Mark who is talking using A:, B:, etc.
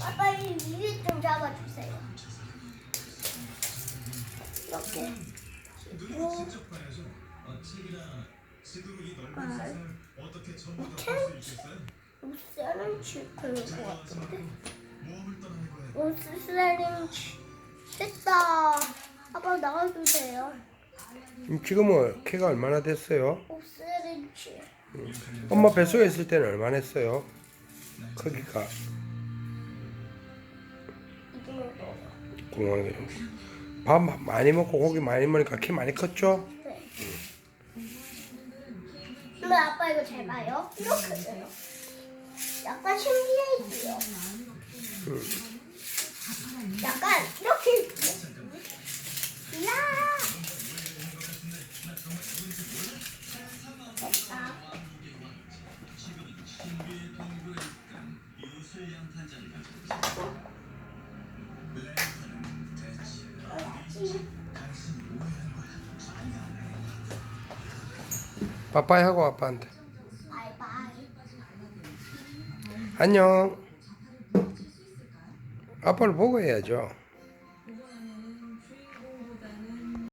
A: 아빠 이 위에 좀 잡아주세요. 이렇게. 그리고
B: 직접 봐야죠. 어, 책이나 지도로 이 넓은
A: 아.
B: 세상을 어떻게 전부 다볼수 있겠어요?
A: 옷세는 칠할 것 같은데. 옷세는 됐다. 아빠 나와주세요.
C: 음, 지금은 키가 얼마나 됐어요?
A: 칠.
C: 엄마 뱃속에 있을 때는 얼마나 했어요? 크기가 궁금하게 밥 마- 많이 먹고 고기 많이 먹으니까 키 많이 컸죠?
A: 네. 근데 아빠 이거 잘 봐요. 이렇게 돼요. 약간 신기해지요. 약간 이렇게. 야. 됐다. 어 디?
C: 빠빠이 하고 아빠한테. 안녕 아빠를 보고 해야죠